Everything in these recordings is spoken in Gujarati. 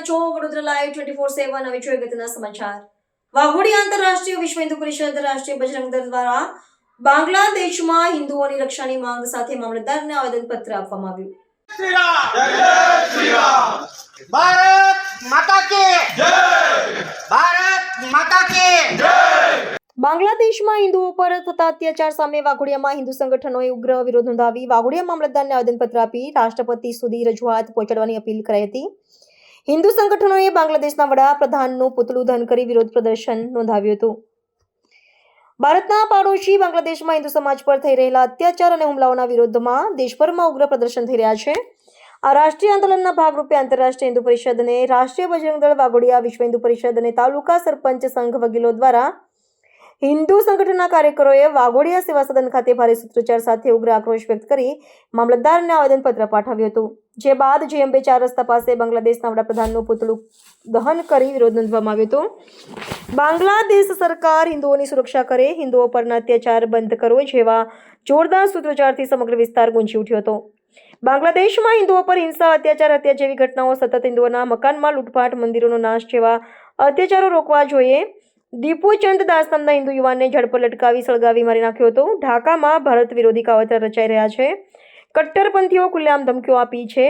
રહ્યા Vadodara live twenty four seven હવે જોઈએ ગતિના સમાચાર. વાઘોડી આંતરરાષ્ટ્રીય વિશ્વ હિન્દુ પરિષદ આંતરરાષ્ટ્રીય બજરંગ દળ દ્વારા બાંગ્લાદેશમાં હિન્દુઓની રક્ષાની માંગ સાથે મામલતદારને આવેદનપત્ર આપવામાં આવ્યું. બાંગ્લાદેશમાં હિન્દુઓ પર થતા અત્યાચાર સામે વાઘોડિયામાં હિન્દુ સંગઠનોએ ઉગ્ર વિરોધ નોંધાવી વાઘોડિયા મામલતદારને આવેદનપત્ર આપી રાષ્ટ્રપતિ સુધી રજૂઆત પહોંચાડવાની અપીલ કરી હતી. હિન્દુ સંગઠનોએ બાંગ્લાદેશના વડાપ્રધાનનું પુતળું દહન કરી વિરોધ પ્રદર્શન નોંધાવ્યું હતું. ભારતના પાડોશી બાંગ્લાદેશમાં હિન્દુ સમાજ પર થઈ રહેલા અત્યાચાર અને હુમલાઓના વિરોધમાં દેશભરમાં ઉગ્ર પ્રદર્શન થઈ રહ્યા છે. આ રાષ્ટ્રીય આંદોલનના ભાગરૂપે આંતરરાષ્ટ્રીય હિન્દુ પરિષદ અને રાષ્ટ્રીય બજરંગ દળ વાઘોડિયા વિશ્વ હિન્દુ પરિષદ અને તાલુકા સરપંચ સંઘ વકીલો દ્વારા હિન્દુ સંગઠનના કાર્યકરોએ વાઘોડિયા સેવા સદન ખાતે ભારે સૂત્રોચ્ચાર સાથે ઉગ્ર આક્રોશ વ્યક્ત કરી મામલતદારને આવેદનપત્ર પાઠવ્યું હતું. જે બાદ જેએમબે ચાર રસ્તા પાસે બાંગ્લાદેશના વડાપ્રધાનનું પુતળું દહન કરી વિરોધ નોંધવામાં આવ્યો હતો. બાંગ્લાદેશ સરકાર હિન્દુઓની સુરક્ષા કરે, હિન્દુઓ પરના અત્યાચાર બંધ કરો જેવા જોરદાર સૂત્રોચ્ચારથી સમગ્ર વિસ્તાર ગુંજી ઉઠ્યો હતો. બાંગ્લાદેશમાં હિન્દુઓ પર હિંસા, અત્યાચાર, હત્યા જેવી ઘટનાઓ સતત હિન્દુઓના મકાનમાં લૂંટફાટ મંદિરોનો નાશ જેવા અત્યાચારો રોકવા જોઈએ દીપુચંદ દાસ નામના હિન્દુ યુવાનને ઝડપ લટકાવી સળગાવી મારી નાખ્યો હતો. ઢાકામાં ભારત વિરોધી કાવતરા રચાઈ રહ્યા છે. કટ્ટરપંથીઓ ખુલ્લેઆમ ધમકીઓ આપી છે.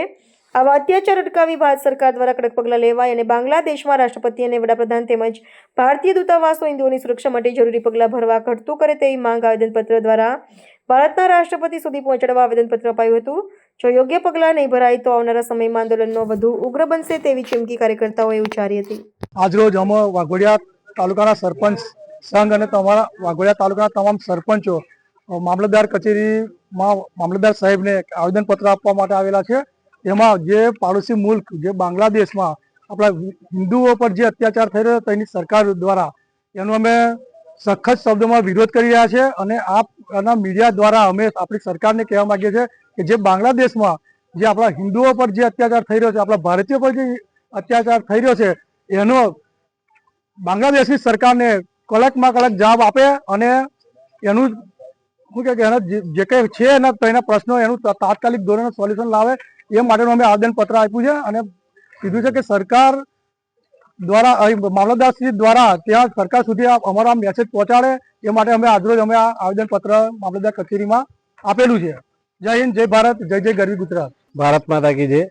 આવા અત્યાચાર અટકાવી ભારત સરકાર દ્વારા કડક પગલાં લેવાય અને બાંગ્લાદેશમાં રાષ્ટ્રપતિ અને વડાપ્રધાન તેમજ ભારતીય દૂતાવાસો હિન્દુઓની સુરક્ષા માટે જરૂરી પગલાં ભરવા ઘટતું કરે તેવી માંગ આવેદનપત્ર દ્વારા ભારતના રાષ્ટ્રપતિ સુધી પહોંચાડવા આવેદનપત્ર અપાયું હતું. જો યોગ્ય પગલાં નહીં ભરાય તો આવનારા સમયમાં આંદોલનનો વધુ ઉગ્ર બનશે તેવી ચીમકી કાર્યકર્તાઓએ ઉચ્ચારી હતી. આજરોજ અમે વાઘોડિયા તાલુકાના સરપંચ સંઘ અને તમારા વાઘોડિયા તાલુકાના તમામ સરપંચો મામલતદાર કચેરીમાં મામલતદાર સાહેબને આવેદનપત્ર આપવા માટે આવેલા છે. એમાં જે પાડોશી મુલ્ક, જે બાંગ્લાદેશમાં આપણા હિન્દુઓ પર જે અત્યાચાર થઈ રહ્યો તેની સરકાર દ્વારા એનો અમે સખત શબ્દોમાં વિરોધ કરી રહ્યા છે અને આના મીડિયા દ્વારા અમે આપણી સરકારને કહેવા માંગીએ છીએ કે જે બાંગ્લાદેશમાં જે આપણા હિન્દુઓ પર જે અત્યાચાર થઈ રહ્યો છે, આપણા ભારતીયો પર જે અત્યાચાર થઈ રહ્યો છે, એનો બાંગ્લાદેશની સરકારને કડકમાં કડક જવાબ આપે અને એનું શું કે એના જે કંઈ છે એના એના પ્રશ્નો એનું તાત્કાલિક ધોરણે સોલ્યુશન લાવે એ માટેનું અમે આવેદનપત્ર આપ્યું છે અને કીધું છે કે સરકાર દ્વારા મામલતદારશ્રી દ્વારા ત્યાં સરકાર સુધી અમારા અમારો મેસેજ પહોંચાડે એ માટે અમે આજરોજ અમે આ આવેદનપત્ર મામલતદાર કચેરીમાં આપેલું છે. જય હિન્દ, જય ભારત, જય જય ગરવી ગુજરાત. ભારત માતા કી જે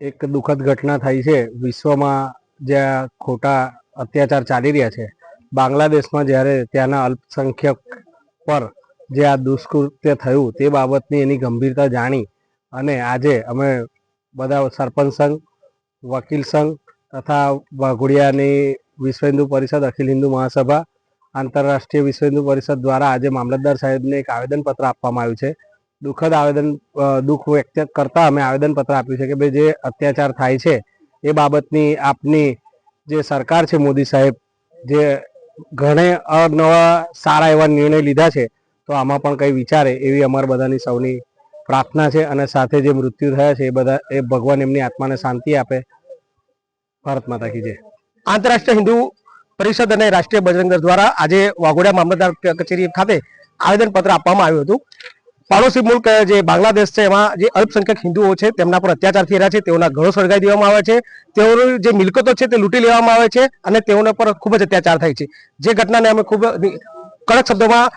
એક દુઃખદ ઘટના થઈ છે. વિશ્વમાં જ્યાં ખોટા અત્યાચાર ચાલી રહ્યા છે, બાંગ્લાદેશમાં જ્યારે ત્યાંના અલ્પસંખ્યક પર જે આ દુષ્કૃત્ય થયું તે બાબતની એની ગંભીરતા જાણી અને આજે અમે બધા સરપંચ સંઘ, વકીલ સંઘ તથા વાઘોડિયાની વિશ્વ હિન્દુ પરિષદ, અખિલ હિન્દુ મહાસભા, આંતરરાષ્ટ્રીય વિશ્વ હિન્દુ પરિષદ દ્વારા આજે મામલતદાર સાહેબને એક આવેદનપત્ર આપવામાં આવ્યું છે. દુઃખદ આવેદન દુઃખ વ્યક્ત કરતા અમે આવેદનપત્ર આપ્યું છે કે ભાઈ જે અત્યાચાર થાય છે એ બાબતની આપની જે સરકાર છે મોદી સાહેબ, જે ઘણે અવનવા સારા એવા નિર્ણય લીધા છે, તો આમાં પણ કંઈ વિચારે એવી અમારા બધાની સૌની પ્રાર્થના છે અને સાથે જે મૃત્યુ થયા છે એ બધા, એ ભગવાન એમની આત્માને શાંતિ આપે. ભારત માતા કી આંતરરાષ્ટ્રીય હિન્દુ પરિષદ અને રાષ્ટ્રીય બજરંગ દળ દ્વારા આજે વાઘોડિયા મામલતદાર કચેરી ખાતે આવેદનપત્ર આપવામાં આવ્યું હતું. પાડોશી મુલ્ક જે બાંગ્લાદેશ છે, એમાં જે અલ્પસંખ્યક હિન્દુઓ છે, તેમના પર અત્યાચાર થઈ રહ્યા છે, તેઓના ઘરો સળગાવી દેવામાં આવે છે, તેઓની જે મિલકતો છે તે લૂંટી લેવામાં આવે છે અને તેઓના પર ખૂબ જ અત્યાચાર થાય છે. જે ઘટનાને અમે ખૂબ કડક શબ્દોમાં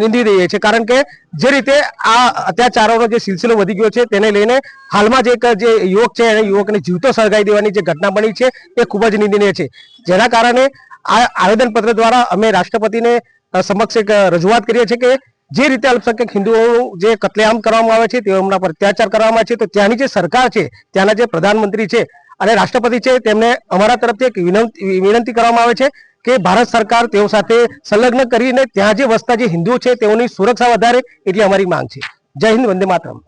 નિંદી રહીએ છીએ. કારણ કે જે રીતે આ અત્યાચારોનો જે સિલસિલો વધી ગયો છે, તેને લઈને હાલમાં જે એક જે યુવક છે, એને યુવકને જીવતો સળગાવી દેવાની જે ઘટના બની છે, એ ખૂબ જ નિંદનીય છે. જેના કારણે આ આવેદનપત્ર દ્વારા અમે રાષ્ટ્રપતિને સમક્ષ એક રજૂઆત કરીએ છીએ કે જે રીતે અલ્પસંખ્યક હિન્દુઓનું જે કતલેઆમ કરવામાં આવે છે તેઓના પર અત્યાચાર કરવામાં આવે છે, તો ત્યાંની જે સરકાર છે, ત્યાંના જે પ્રધાનમંત્રી છે અને રાષ્ટ્રપતિ છે, તેમને અમારા તરફથી એક વિનંતી કરવામાં આવે છે કે ભારત સરકાર તેઓ સાથે સંલગ્ન કરીને ત્યાં જે વસતા જે હિન્દુઓ છે, તેઓની સુરક્ષા વધારે, એટલી અમારી માંગ છે. જય હિન્દ, વંદે માતરમ.